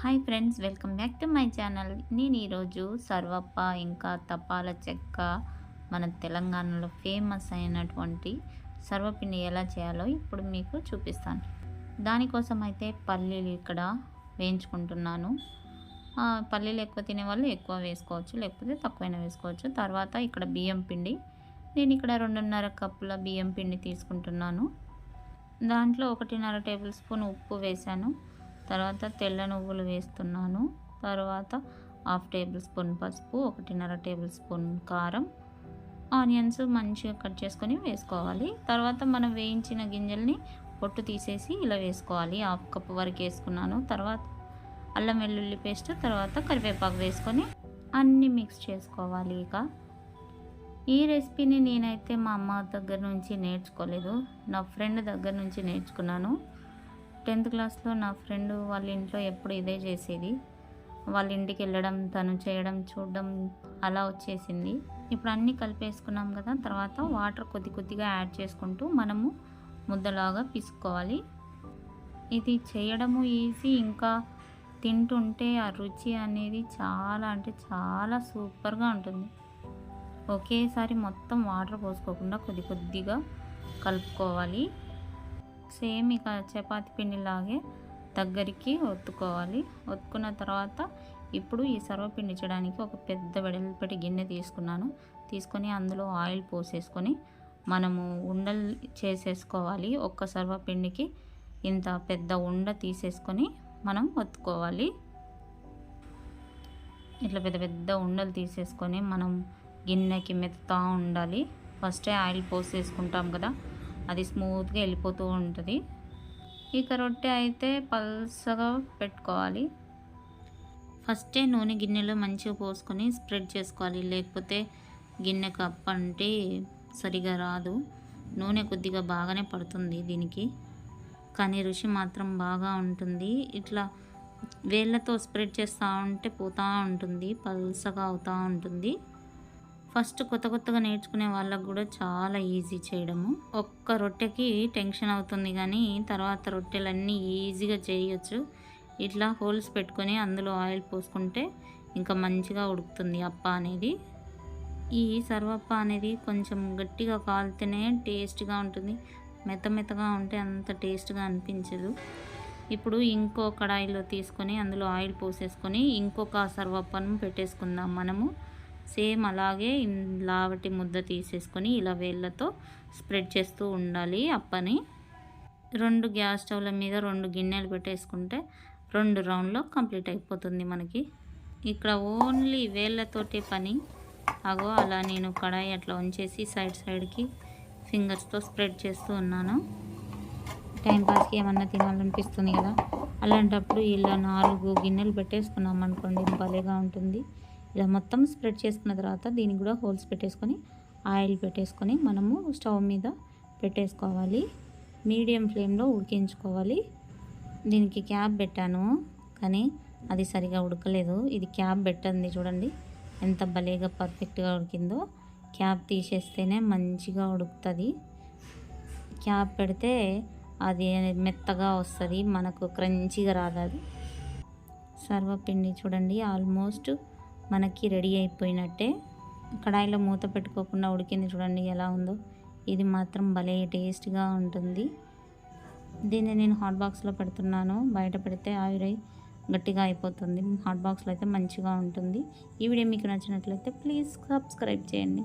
Hi friends welcome back to my channel నేను ఈరోజు సర్వప్ప ఇంకా తపాల చెక్క మన తెలంగాణలో ఫేమస్ అయినటువంటి సర్వపిండి ఎలా చేయాలో ఇప్పుడు మీకు చూపిస్తాను. దానికోసం అయితే పల్లీలు ఇక్కడ వేయించుకుంటున్నాను. పల్లీలు ఎక్కువ తినే వాళ్ళు ఎక్కువ వేసుకోవచ్చు లేకపోతే తక్కువైనా వేసుకోవచ్చు. తర్వాత ఇక్కడ బియ్యం పిండి నేను ఇక్కడ రెండున్నర కప్పుల బియ్యం పిండి తీసుకుంటున్నాను. దాంట్లో ఒకటిన్నర టేబుల్ స్పూన్ ఉప్పు వేశాను. తర్వాత తెల్ల నువ్వులు వేస్తున్నాను. తర్వాత హాఫ్ టేబుల్ స్పూన్ పసుపు ఒకటిన్నర టేబుల్ స్పూన్ కారం ఆనియన్స్ మంచిగా కట్ చేసుకొని వేసుకోవాలి. తర్వాత మనం వేయించిన గింజల్ని పొట్టు తీసేసి ఇలా వేసుకోవాలి. హాఫ్ కప్ వరకు వేసుకున్నాను. తర్వాత అల్లం వెల్లుల్లి పేస్ట్ తర్వాత కరివేపాకు వేసుకొని అన్నీ మిక్స్ చేసుకోవాలి ఇక. ఈ రెసిపీని నేనైతే మా అమ్మ దగ్గర నుంచి నేర్చుకోలేదు. నా ఫ్రెండ్ దగ్గర నుంచి నేర్చుకున్నాను. టెన్త్ క్లాస్లో నా ఫ్రెండ్ వాళ్ళ ఇంట్లో ఎప్పుడు ఇదే చేసేది. వాళ్ళ ఇంటికి వెళ్ళడం తను చేయడం చూడడం అలా వచ్చేసింది. ఇప్పుడు అన్నీ కలిపేసుకున్నాం కదా తర్వాత వాటర్ కొద్ది కొద్దిగా యాడ్ చేసుకుంటూ మనము ముద్దలాగా పిసుకోవాలి ఇది చేయడము ఈజీ ఇంకా తింటుంటే ఆ రుచి అనేది చాలా అంటే చాలా సూపర్గా ఉంటుంది. ఒకేసారి మొత్తం వాటర్ పోసుకోకుండా కొద్ది కొద్దిగా కలుపుకోవాలి. సేమ్ ఇక చపాతి పిండిలాగే దగ్గరికి ఒత్తుకోవాలి. ఒత్తుకున్న తర్వాత ఇప్పుడు ఈ సర్వపిండి చేయడానికి ఒక పెద్ద వెడల్పటి గిన్నె తీసుకున్నాను. తీసుకొని అందులో ఆయిల్ పోసేసుకొని మనము ఉండలు చేసేసుకోవాలి. ఒక్క సర్వపిండికి ఇంత పెద్ద ఉండ తీసేసుకొని మనం ఒత్తుకోవాలి. ఇట్లా పెద్ద పెద్ద ఉండలు తీసేసుకొని మనం గిన్నెకి మెత్తుతూ ఉండాలి. ఫస్టే ఆయిల్ పోసేసుకుంటాం కదా. అది స్మూత్గా వెళ్ళిపోతూ ఉంటుంది. ఇక రొట్టె అయితే పల్సగా పెట్టుకోవాలి. ఫస్టే నూనె గిన్నెలో మంచిగా పోసుకొని స్ప్రెడ్ చేసుకోవాలి. లేకపోతే గిన్నె కప్ అంటే సరిగా రాదు. నూనె కొద్దిగా బాగానే పడుతుంది దీనికి. కానీ రుచి మాత్రం బాగా ఉంటుంది. ఇట్లా వేళ్ళతో స్ప్రెడ్ చేస్తూ ఉంటే పోతూ ఉంటుంది పల్సగా అవుతూ ఉంటుంది. ఫస్ట్ కొత్త కొత్తగా నేర్చుకునే వాళ్ళకు కూడా చాలా ఈజీ చేయడము. ఒక్క రొట్టెకి టెన్షన్ అవుతుంది కానీ తర్వాత రొట్టెలన్నీ ఈజీగా చేయొచ్చు. ఇట్లా హోల్స్ పెట్టుకొని అందులో ఆయిల్ పోసుకుంటే ఇంకా మంచిగా ఉడుకుతుంది అప్ప అనేది. ఈ సర్వప్ప అనేది కొంచెం గట్టిగా కాలితేనే టేస్ట్గా ఉంటుంది. మెత్త మెత్తగా ఉంటే అంత టేస్ట్గా అనిపించదు. ఇప్పుడు ఇంకో కడాయిలో తీసుకొని అందులో ఆయిల్ పోసేసుకొని ఇంకొక సర్వప్పను పెట్టేసుకుందాం మనము. సేమ్ అలాగే లావటి ముద్ద తీసేసుకొని ఇలా వేళ్ళతో స్ప్రెడ్ చేస్తూ ఉండాలి అప్పని. రెండు గ్యాస్ స్టవ్ల మీద రెండు గిన్నెలు పెట్టేసుకుంటే రెండు రౌండ్లో కంప్లీట్ అయిపోతుంది మనకి. ఇక్కడ ఓన్లీ వేళ్ళతోటే పని. అగో అలా నేను కడాయి అట్లా ఉంచేసి సైడ్ సైడ్కి ఫింగర్స్తో స్ప్రెడ్ చేస్తూ ఉన్నాను. టైంపాస్కి ఏమన్నా తినాలనిపిస్తుంది కదా? అలాంటప్పుడు ఇలా నాలుగు గిన్నెలు పెట్టేసుకున్నాం అనుకోండి భలేగా ఉంటుంది. ఇలా మొత్తం స్ప్రెడ్ చేసుకున్న తర్వాత దీనికి కూడా హోల్స్ పెట్టేసుకొని ఆయిల్ పెట్టేసుకొని మనము స్టవ్ మీద పెట్టేసుకోవాలి. మీడియం ఫ్లేమ్లో ఉడికించుకోవాలి. దీనికి క్యాప్ పెట్టాను కానీ అది సరిగా ఉడకలేదు. ఇది క్యాప్ పెట్టండి చూడండి. ఎంత భలేగా పర్ఫెక్ట్గా ఉడికిందో. క్యాప్ తీసేస్తేనే మంచిగా ఉడుకుతుంది. క్యాప్ పెడితే అది మెత్తగా వస్తుంది. మనకు క్రంచిగా రాదు అది. సర్వపిండి చూడండి ఆల్మోస్ట్ మనకి రెడీ అయిపోయినట్టే. కడాయిలో మూత పెట్టుకోకుండా ఉడికింది చూడండి ఎలా ఉందో. ఇది మాత్రం భలే టేస్ట్గా ఉంటుంది. దీన్ని నేను హాట్ బాక్స్లో పెడుతున్నాను. బయట పెడితే ఆవిరై గట్టిగా అయిపోతుంది. హాట్ బాక్స్లో అయితే మంచిగా ఉంటుంది. ఈ వీడియో మీకు నచ్చినట్లయితే ప్లీజ్ సబ్స్క్రైబ్ చేయండి.